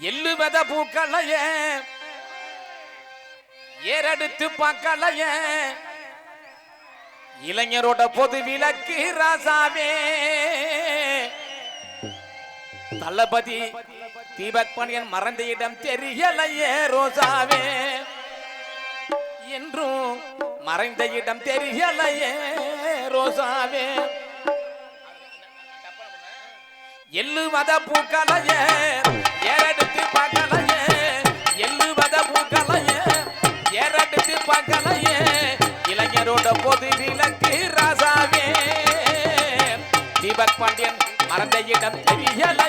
எள்ளுவத பூக்களைய ஏறெடுத்து பார்க்கலைய இளைஞரோட பொது விளக்கு ராசாவே. தளபதி தீபக் பாண்டியன் மறந்த இடம் தெரியலையே ரோசாவே. என்றும் மறைந்த இடம் தெரியலையே ரோசாவே. எள்ளு மத பூக்கலையே பார்க்கலையே இளைஞரோட பொது விளக்கு ராசாவே. தீபக் பாண்டியன் மறந்த இடம் தெரியல.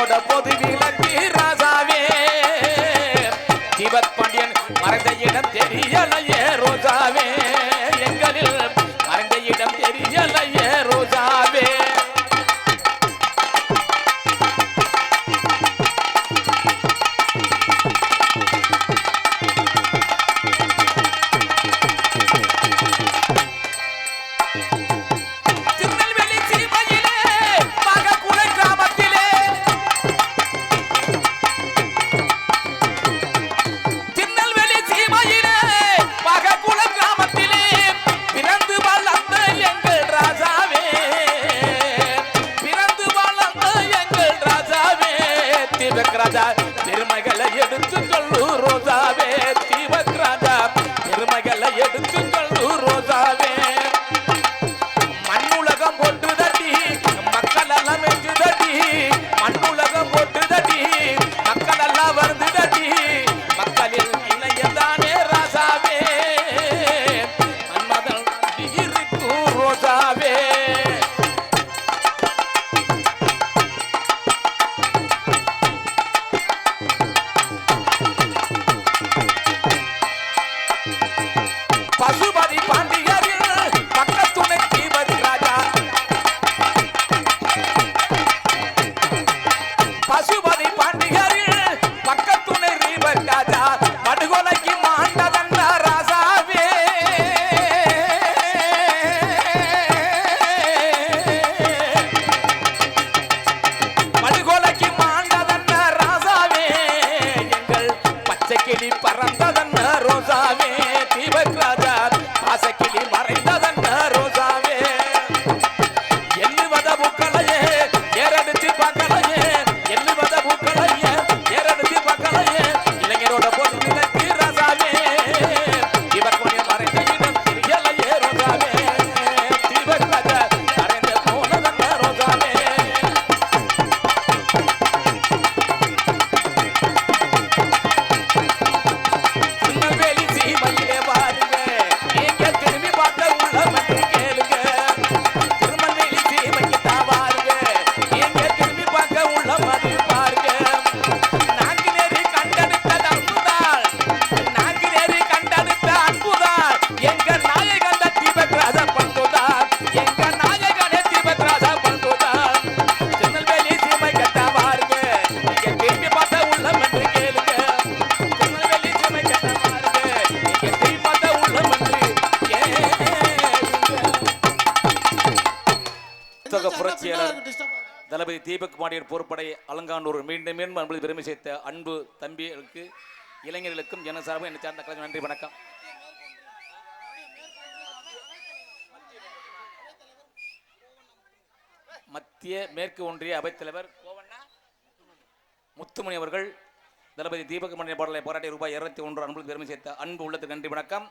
கொட பொதுவில் got that. புத்தக புரட்சியாளர் தளபதி தீபக் பாண்டியர் போர்ப்படை அலங்கானூர் மீண்டும் மீண்டும் அன்பு பெருமை சேர்த்த அன்பு தம்பிகளுக்கு இளைஞர்களுக்கும் ஜனசார்பு என்னை சார்ந்த கலைஞர் நன்றி வணக்கம். மத்திய மேற்கு ஒன்றிய அவைத்தலைவர் கோவண்ணா முத்துமணி அவர்கள் தளபதி தீபக் மணிய பாடலை போராட்டி ரூபாய் இருநூத்தி ஒன்று அன்பு பெருமை சேர்த்த அன்பு உள்ளத்துக்கு நன்றி வணக்கம்.